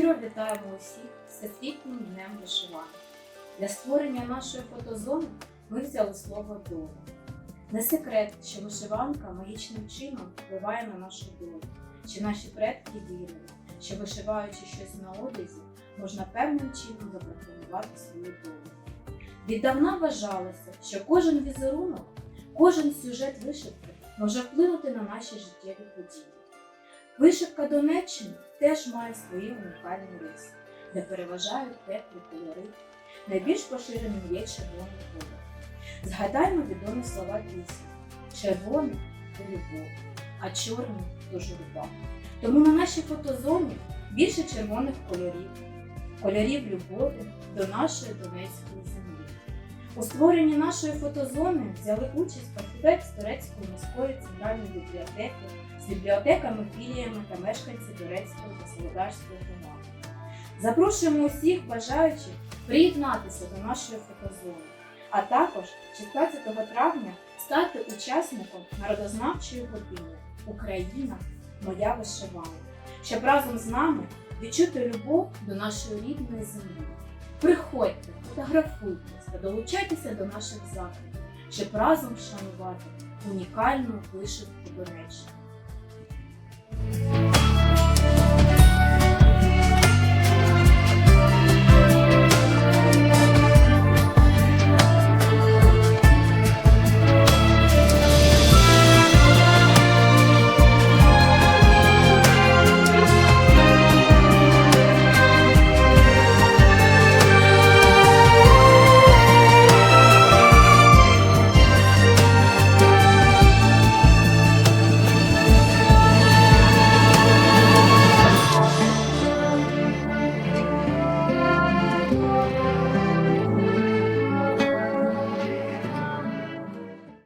вітаємо усіх Всесвітнім днем вишиванки. Для створення нашої фотозони ми взяли слово доля. Не секрет, що вишиванка магічним чином впливає на нашу долю, що наші предки вірили, що вишиваючи щось на одязі, можна певним чином запропонувати свою долю. Віддавна вважалося, що кожен візерунок, кожен сюжет вишивки може вплинути на наші життєві події. Вишивка Донеччини теж має свої унікальні риси, де переважають теплі кольори. Найбільш поширеним є червоний колір. Згадаймо відомі слова пісні: червоний то любов, а чорний то журба. Тому на нашій фотозоні більше червоних кольорів, кольорів любові до нашої Донецької землі. У створенні нашої фотозони взяли участь фахівець Турецької міської центральної бібліотеки з бібліотеками, філіями та мешканці Турецької та Солодарської громади. Запрошуємо усіх бажаючих приєднатися до нашої фотозони, а також 16 травня стати учасником народознавчої години Україна моя вишиванка, щоб разом з нами відчути любов до нашої рідної землі. Приходьте, фотографуйтесь та долучайтеся до наших заходів, щоб разом вшанувати унікальну вишивку Донеччини.